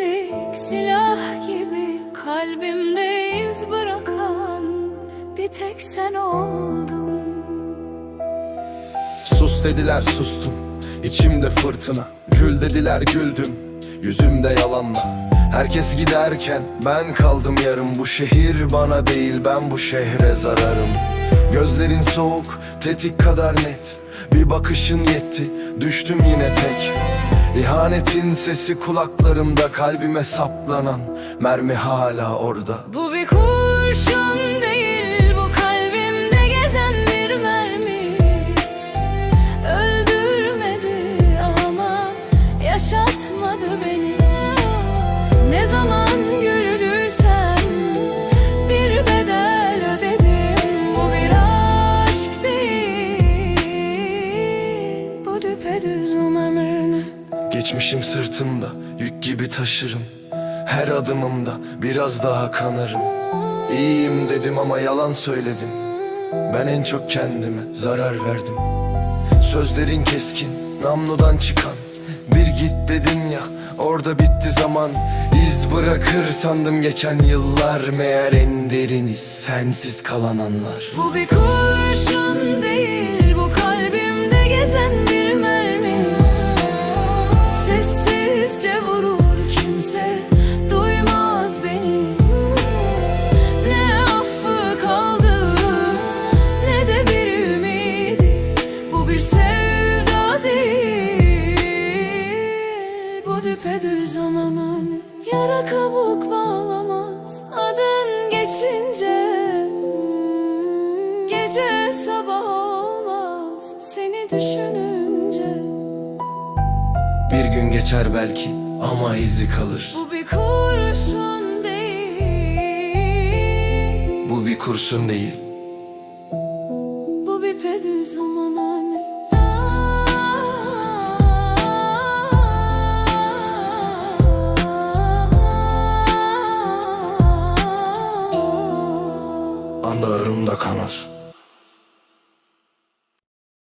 Tek silah gibi kalbimde iz bırakan bir tek sen oldun. Sus dediler sustum. İçimde fırtına. Gül dediler güldüm. Yüzümde yalanla Herkes giderken ben kaldım yarım. Bu şehir bana değil ben bu şehre zararım. Gözlerin soğuk tetik kadar net. Bir bakışın yetti. Düştüm yine tek İhanetin sesi kulaklarımda kalbime saplanan Mermi hala orada. Bu bir kurşun değil Geçmişim sırtımda yük gibi taşırım. Her adımımda biraz daha kanarım İyiyim dedim ama yalan söyledim. Ben en çok kendime zarar verdim. Sözlerin keskin namludan çıkan. Bir git dedin ya orada bitti zaman. İz bırakır sandım geçen yıllar Meğer en deriniz sensiz kalan anlar. Bu bir kurşun değil bu kalbimde değil bu düpedüz amanın Yara kabuk bağlamaz. Adın geçince Gece sabah olmaz. Seni düşününce Bir gün geçer belki ama izi kalır. Bu bir kurşun değil. Bu bir kurşun değil kanlarım da kanar